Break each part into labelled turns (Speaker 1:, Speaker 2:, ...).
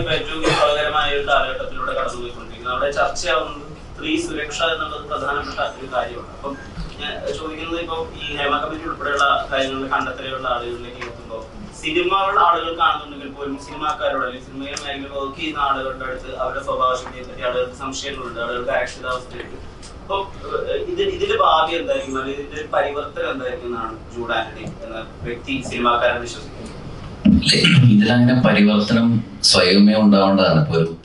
Speaker 1: ഇപ്പൊ ഏറ്റവും വിപ്ലവകരമായ ഒരു കാലഘട്ടത്തിലൂടെ കടന്നുപോയിക്കൊണ്ടിരിക്കുന്നത്. അവിടെ ചർച്ചയാവുന്നത് സ്ത്രീ സുരക്ഷ എന്നുള്ളത് പ്രധാനപ്പെട്ട ഒരു കാര്യമാണ്. അപ്പം ഞാൻ ചോദിക്കുന്നത് ഇപ്പൊ ഈ ഹേമ കമ്മിറ്റി ഉൾപ്പെടെയുള്ള കാര്യങ്ങളിൽ കണ്ടെത്തലുള്ള ആളുകളിലേക്ക് എത്തുമ്പോൾ സിനിമകൾ ആളുകൾ കാണുന്നുണ്ടെങ്കിൽ പോലും സിനിമാക്കാരോട് അല്ലെങ്കിൽ സിനിമയിലെ മേഖല വർക്ക് ചെയ്യുന്ന ആളുകളുടെ അടുത്ത് അവരുടെ സ്വഭാവശക്തിയെ പറ്റി ആളുകൾക്ക് സംശയങ്ങളുണ്ട് ആളുകൾക്ക് അരക്ഷിതാവസ്ഥയുണ്ട്. അപ്പൊ ഇത് ഇതിന്റെ ഭാവി എന്തായിരിക്കും? അല്ലെങ്കിൽ ഇതിന്റെ പരിവർത്തനം എന്തായിരിക്കും എന്നാണ് ജൂഡ് ആന്റണി എന്ന വ്യക്തി സിനിമാക്കാരൻ വിശ്വസിക്കുന്നത്?
Speaker 2: ഇതിലങ്ങനെ പരിവർത്തനം സ്വയമേ ഉണ്ടാവേണ്ടതാണ്. ഇപ്പൊ ഒരു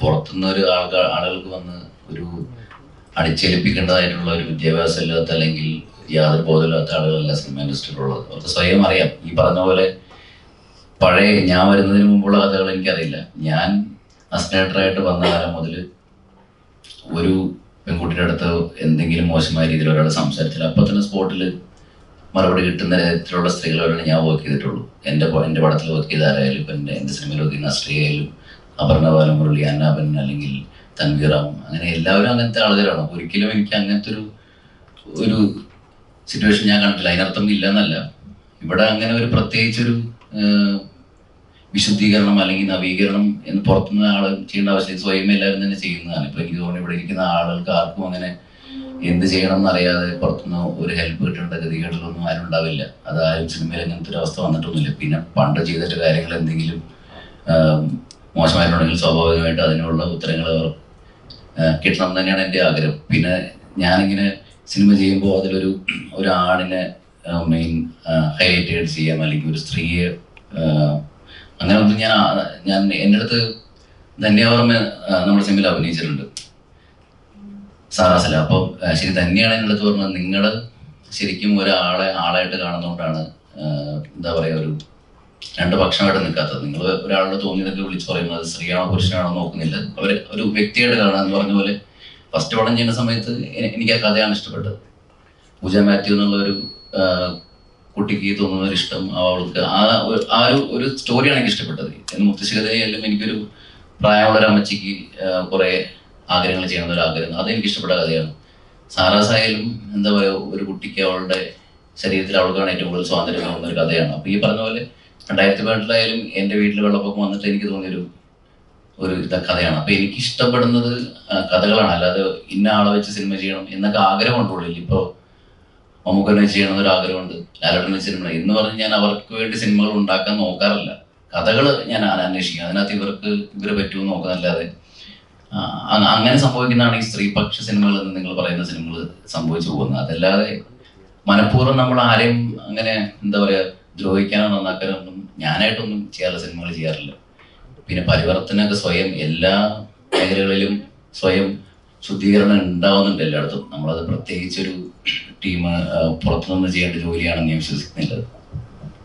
Speaker 2: പുറത്തുനിന്ന് ഒരു ആൾക്കാർ ആളുകൾക്ക് വന്ന് ഒരു അടിച്ചേൽപ്പിക്കേണ്ടതായിട്ടുള്ള ഒരു വിദ്യാഭ്യാസം ഇല്ലാത്ത അല്ലെങ്കിൽ യാതൊരു ബോധമില്ലാത്ത ആളുകളല്ല സിനിമ ഇൻഡസ്ട്രിയിലുള്ളത്. അവർക്ക് സ്വയം അറിയാം. ഈ പറഞ്ഞ പോലെ പഴയ ഞാൻ വരുന്നതിന് മുമ്പുള്ള കഥകൾ എനിക്കറിയില്ല. ഞാൻ അസിനേറ്ററായിട്ട് വന്ന കാലം മുതൽ ഒരു പെൺകുട്ടിയുടെ അടുത്ത് എന്തെങ്കിലും മോശമായ രീതിയിൽ ഒരാൾ സംസാരിച്ചാൽ അപ്പം തന്നെ സ്പോട്ടിൽ മറുപടി കിട്ടുന്ന തരത്തിലുള്ള സ്ത്രീകളോടാണ് ഞാൻ വർക്ക് ചെയ്തിട്ടുള്ളൂ. എന്റെ എന്റെ പടത്തിൽ വർക്ക് ചെയ്ത ആരായാലും ഇപ്പം എന്റെ എന്റെ സിനിമയിൽ വർക്ക് ചെയ്യുന്ന അശ്രീ ആയാലും അപർണ ബാലം മുരളി അന്നാപൻ അല്ലെങ്കിൽ തൻവീറാം അങ്ങനെ എല്ലാവരും അങ്ങനത്തെ ആളുകളാണ്. ഒരിക്കലും എനിക്ക് അങ്ങനത്തെ ഒരു ഒരു സിറ്റുവേഷൻ ഞാൻ കണ്ടിട്ടില്ല. അതിനർത്ഥം ഇല്ല എന്നല്ല ഇവിടെ അങ്ങനെ ഒരു പ്രത്യേകിച്ചൊരു വിശുദ്ധീകരണം അല്ലെങ്കിൽ നവീകരണം എന്ന് പുറത്തുനിന്ന് ആൾ ചെയ്യേണ്ട ആവശ്യം സ്വയം എല്ലാവരും തന്നെ ചെയ്യുന്നതാണ്. ഇപ്പൊ എനിക്ക് തോന്നുന്നു ഇവിടെ ഇരിക്കുന്ന ആളുകൾക്ക് ആർക്കും അങ്ങനെ എന്ത് ചെയ്യണം എന്നറിയാതെ പുറത്തുനിന്ന് ഒരു ഹെൽപ്പ് കിട്ടേണ്ട ഗതികേടുകളൊന്നും ആരും ഉണ്ടാവില്ല. അത് ആരും സിനിമയിൽ അങ്ങനത്തെ ഒരു അവസ്ഥ വന്നിട്ടൊന്നുമില്ല. പിന്നെ പണ്ട് ചെയ്തിട്ട് കാര്യങ്ങൾ എന്തെങ്കിലും മോശമായിട്ടുണ്ടെങ്കിൽ സ്വാഭാവികമായിട്ട് അതിനുള്ള ഉത്തരങ്ങൾ കിട്ടണം തന്നെയാണ് എന്റെ ആഗ്രഹം. പിന്നെ ഞാനിങ്ങനെ സിനിമ ചെയ്യുമ്പോൾ അതിലൊരു ഒരു ആണിനെ മെയിൻ ഹൈലൈറ്റ് ചെയ്യാം അല്ലെങ്കിൽ ഒരു സ്ത്രീയെ അങ്ങനെ ഒന്നും ഞാൻ ഞാൻ എന്റെ അടുത്ത് ധന്യവർമ്മ നമ്മുടെ സിനിമയിൽ അഭിനയിച്ചിട്ടുണ്ട്. സാറാസല അപ്പോൾ ശരി തന്നെയാണ് എന്റെ അടുത്ത് പറഞ്ഞത്. നിങ്ങൾ ശരിക്കും ഒരാളെ ആളായിട്ട് കാണുന്നതുകൊണ്ടാണ് എന്താ പറയുക ഒരു രണ്ട് പക്ഷമായിട്ട് നിൽക്കാത്തത് നിങ്ങൾ ഒരാളോട് തോന്നിയതൊക്കെ വിളിച്ചു പറയുന്നത് സ്ത്രീയാണോ പുരുഷനാണോ നോക്കുന്നില്ല. അവർ ഒരു വ്യക്തിയായിട്ട് കാണാൻ എന്ന് പറഞ്ഞ പോലെ ഫസ്റ്റ് പടം ചെയ്യുന്ന സമയത്ത് എനിക്ക് ആ കഥയാണ് ഇഷ്ടപ്പെട്ടത്. പൂജ മാത്യു എന്നുള്ള ഒരു കുട്ടിക്ക് തോന്നുന്ന ഒരു ഇഷ്ടം അവൾക്ക് ആ ആ ഒരു ഒരു സ്റ്റോറിയാണ് എനിക്ക് ഇഷ്ടപ്പെട്ടത്. എന്ന് മുത്തശ്ശികതയെല്ലാം എനിക്കൊരു പ്രായമുള്ള ഒരു അമ്മച്ചിക്ക് കുറെ ആഗ്രഹങ്ങൾ ചെയ്യണമെന്ന് ഒരു ആഗ്രഹം. അത് ഇഷ്ടപ്പെട്ട കഥയാണ്. സാറാസായാലും എന്താ പറയുക ഒരു കുട്ടിക്ക് അവളുടെ ശരീരത്തിൽ അവൾക്കാണ് ഏറ്റവും കൂടുതൽ സ്വാതന്ത്ര്യം തോന്നുന്ന ഒരു കഥയാണ്. അപ്പൊ ഈ പറഞ്ഞ പോലെ രണ്ടായിരത്തി പതിനെട്ടിലായാലും എന്റെ വീട്ടിൽ വെള്ളപ്പൊക്കം വന്നിട്ട് എനിക്ക് തോന്നിയൊരു ഒരു കഥയാണ്. അപ്പൊ എനിക്ക് ഇഷ്ടപ്പെടുന്നത് കഥകളാണ്. അല്ലാതെ ഇന്ന ആളെ വെച്ച് സിനിമ ചെയ്യണം എന്നൊക്കെ ആഗ്രഹമുണ്ട് ഉള്ളിൽ. ഇപ്പോ മമ്മൂക്കനെ ചെയ്യണം ഒരു ആഗ്രഹമുണ്ട്. ലാലേട്ടനെ സിനിമ എന്ന് പറഞ്ഞ് ഞാൻ അവർക്ക് വേണ്ടി സിനിമകൾ ഉണ്ടാക്കാൻ നോക്കാറില്ല. കഥകൾ ഞാൻ അന്വേഷിക്കും. അതിനകത്ത് ഇവർക്ക് ഇവരെ പറ്റുമെന്ന് നോക്കുന്നല്ലാതെ അങ്ങനെ സംഭവിക്കുന്നതാണ് ഈ സ്ത്രീപക്ഷ സിനിമകൾ എന്ന് നിങ്ങൾ പറയുന്ന സിനിമകൾ സംഭവിച്ചു പോകുന്നത്. അതല്ലാതെ മനഃപൂർവം നമ്മൾ ആരെയും അങ്ങനെ എന്താ പറയുക ദ്രോഹിക്കാനോ നന്നാക്കാനോ ഒന്നും ഞാനായിട്ടൊന്നും ചെയ്യാറില്ല സിനിമകൾ ചെയ്യാറില്ല. പിന്നെ പരിവർത്തനമൊക്കെ സ്വയം എല്ലാ മേഖലകളിലും സ്വയം ശുദ്ധീകരണം ഉണ്ടാവുന്നുണ്ട് എല്ലായിടത്തും. നമ്മളത് പ്രത്യേകിച്ചൊരു ടീം പുറത്തുനിന്ന് ചെയ്യേണ്ട ജോലിയാണെന്ന് ഞാൻ വിശ്വസിക്കുന്നില്ല.